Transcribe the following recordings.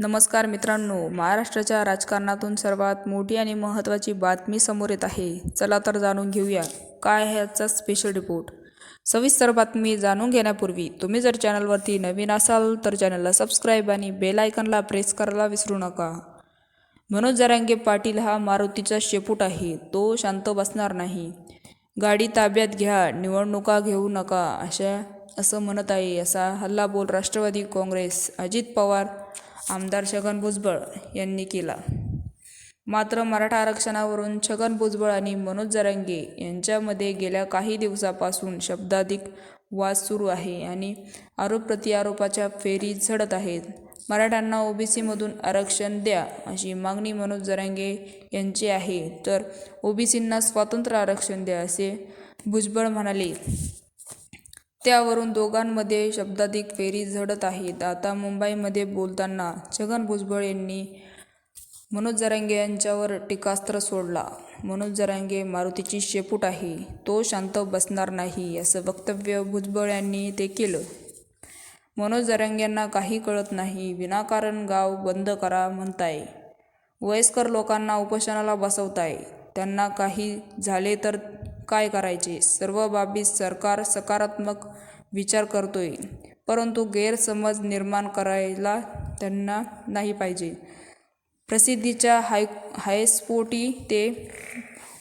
नमस्कार मित्रांनो महाराष्ट्राच्या राजकारणातून सर्वात मोठी आणि महत्त्वाची बातमी समोर येत आहे. चला तर जाणून घेऊया काय आहे आजचा स्पेशल रिपोर्ट सविस्तर बातमी जाणून घेण्यापूर्वी तुम्ही जर चॅनलवरती नवीन असाल तर चॅनलला सबस्क्राईब आणि बेल आयकनला प्रेस करायला विसरू नका. मनोज जरांगे पाटील हा मारुतीचा शेपूट आहे. तो शांत बसणार नाही. गाडी ताब्यात घ्या निवडणुका घेऊ नका अशा असं म्हणत आहे असा हल्लाबोल राष्ट्रवादी काँग्रेस अजित पवार आमदार छगन भुजबळ यांनी केला. मात्र मराठा आरक्षणावरून छगन भुजबळ आणि मनोज जरांगे यांच्यामध्ये गेल्या काही दिवसापासून शब्दाधिक वाद सुरू आहे आणि आरोप प्रतिआरोपाच्या फेरी झडत आहेत. मराठ्यांना ओबीसीमधून आरक्षण द्या अशी मागणी मनोज जरांगे यांची आहे. तर ओबीसींना स्वतंत्र आरक्षण द्या असे भुजबळ म्हणाले. त्यावरून दोघांमध्ये शब्दाधिक फेरी झडत आहेत आता मुंबईमध्ये बोलताना छगन भुजबळ यांनी मनोज जरांगे यांच्यावर टीकास्त्र सोडला. मनोज जरांगे मारुतीची शेपूट आहे. तो शांत बसणार नाही असं वक्तव्य भुजबळ यांनी ते केलं. मनोज जरांगेंना काही कळत नाही विनाकारण गाव बंद करा म्हणताय. वयस्कर लोकांना उपोषणाला बसवताय. त्यांना काही झाले तर काय करायचे? सर्व बाबीत सरकार सकारात्मक विचार करतोय. परंतु गैरसमज निर्माण करायला त्यांना नाही पाहिजे. प्रसिद्धीच्या हाय हायस्फोटी ते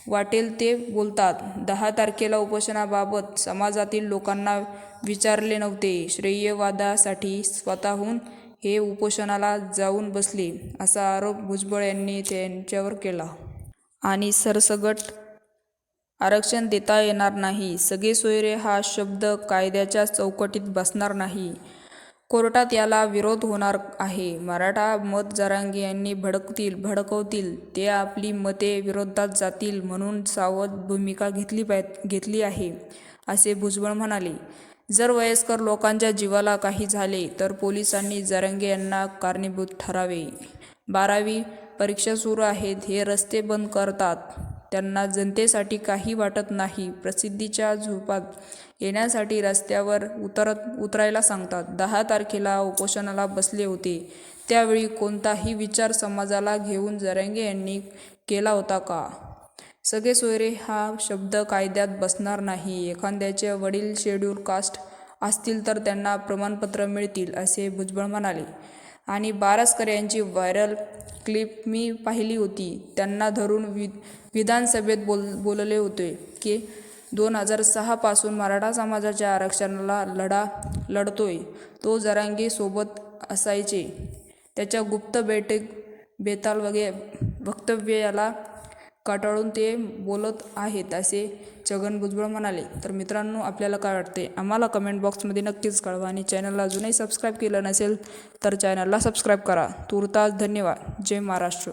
वाटेल ते बोलतात. दहा तारखेला उपोषणाबाबत समाजातील लोकांना विचारले नव्हते. श्रेयवादासाठी स्वतःहून हे उपोषणाला जाऊन बसले असा आरोप भुजबळ यांनी त्यांच्यावर केला. आणि सरसगट आरक्षण देता येणार नाही. सगळे सोयरे हा शब्द कायद्याच्या चौकटीत बसणार नाही. कोर्टात याला विरोध होणार आहे. मराठा मत जरांगे यांनी भडकतील भडकवतील. ते आपली मते विरोधात जातील म्हणून सावध भूमिका घेतली पाय घेतली आहे असे भुजबळ म्हणाले. जर वयस्कर लोकांच्या जीवाला काही झाले तर पोलिसांनी जरांगे यांना कारणीभूत ठरावे. बारावी परीक्षा सुरू आहेत. हे रस्ते बंद करतात. त्यांना जनतेसाठी काही वाटत नाही. प्रसिद्धीच्या झोपात येण्यासाठी रस्त्यावर उतरत उतरायला सांगतात. दहा तारखेला उपोषणाला बसले होते. त्यावेळी कोणताही विचार समाजाला घेऊन जरांगे यांनी केला होता का? सगळे सोयरे हा शब्द कायद्यात बसणार नाही. एखाद्याचे वडील शेड्यूल कास्ट असतील तर त्यांना प्रमाणपत्र मिळतील असे भुजबळ म्हणाले. आणि बारसकर यांची व्हायरल क्लिप मी पाहिली होती. त्यांना धरून वि विधानसभेत बोल बोलले होते की दोन हजार सहापासून मराठा समाजाच्या आरक्षणाला लढा लढतोय. तो जरांगी सोबत असायचे. त्याच्या गुप्त बैठक बेताल वगे वक्तव्य याला काटाळून ते बोलत आहेत असे छगन भुजबळ म्हणाले. तर मित्रांनो आपल्याला काय वाटते? आम्हाला कमेंट बॉक्समध्ये नक्कीच कळवा आणि चॅनलला अजूनही सबस्क्राईब केलं नसेल तर चॅनलला सबस्क्राईब करा. तुर्तास धन्यवाद. जय महाराष्ट्र.